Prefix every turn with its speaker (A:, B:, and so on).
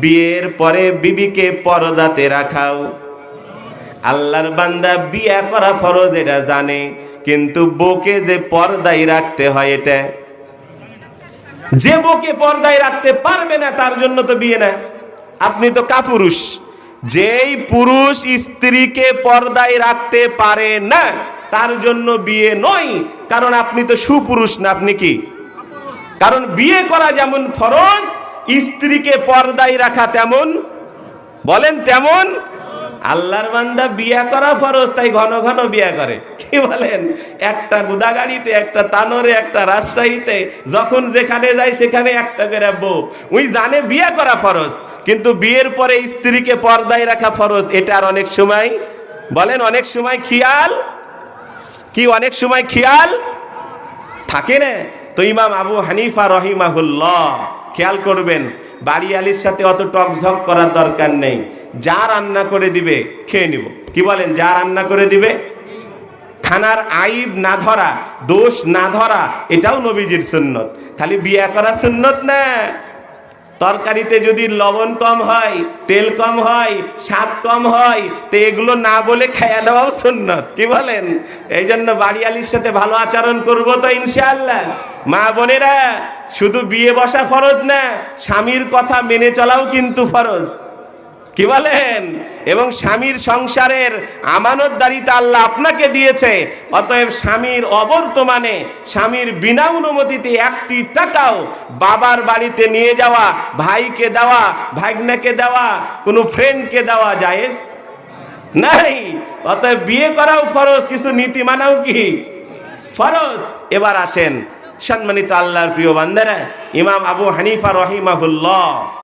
A: বিয়ের পরে বিবিকে পর্দাতে রাখাও। আল্লাহর বান্দা বিয়ে করা ফরজ, এটা জানে। কিন্তু বউকে যে পর্দায় রাখতে হয় এটা, যে বউকে পর্দায় রাখতে পারবে না, তার জন্য তো বিয়ে না। আপনি তো কাপুরুষ। যেই পুরুষ স্ত্রীকে পর্দায় রাখতে পারে না, তার জন্য বিয়ে নয়। কারণ আপনি তো সুপুরুষ না, আপনি কি? কারণ বিয়ে করা যেমন ফরজ স্ত্রীকে পর্দায় রাখা তেমন, বলেন তেমন, আল্লাহর বান্দা বিয়া করা ফরজ, তাই ঘন ঘন বিয়া করে। কি বলেন? একটা গুদাগাড়িতে, একটা তানরে, একটা রাজশাহীতে, যখন যেখানে যায় সেখানে একটা করে বউ। ওই জানে বিয়ে করা ফরজ, কিন্তু বিয়ের পরে স্ত্রীকে পর্দায় রাখা ফরজ, এটা আর অনেক সময়, বলেন অনেক সময় খেয়াল? কি অনেক সময় খেয়াল? থাকে না? তো ইমাম আবু হানিফা রহিমাহুল্লাহ খেয়াল করবেন বাড়ি আলির সাথে অত টকঝক করার দরকার নেই। যা রান্না করে দিবে, খেয়ে নিব। কি বলেন? যা রান্না করে দিবে? খানার আইব না ধরা, দোষ না ধরা, এটাও নবীজির সুন্নত। খালি বিয়া করা সুন্নত না। তরকারিতে যদি লবণ কম হয়, তেল কম হয়, স্বাদ কম হয়, তো এগুলো না বলে খেয়া দেওয়াও সুন্নত। কি বলেন? এই জন্য বাড়িয়ালির সাথে ভালো আচরণ করব তো ইনশাআল্লাহ। মা বোনেরা, শুধু বিয়ে বসা ফরজ না, স্বামীর কথা মেনে চলাও কিন্তু ফরজ। কি বলেন? এবং স্বামীর সংসারের আমানতদারিতা আল্লাহ আপনাকে দিয়েছে, অতএব স্বামীর অবর্তমানে, স্বামীর বিনা অনুমতিতে একটি টাকাও বাবার বাড়িতে নিয়ে যাওয়া, ভাইকে দেওয়া, ভাগ্নাকে দেওয়া, কোনো ফ্রেন্ডকে দেওয়া জায়েজ নাই। অতএব বিয়ে করাও ফরজ, কিছু নীতি মানাও কি? ফরজ। এবার আসেন সম্মানিত আল্লাহর প্রিয় বান্দারা ইমাম আবু হানিফা রহিমাহুল্লাহ।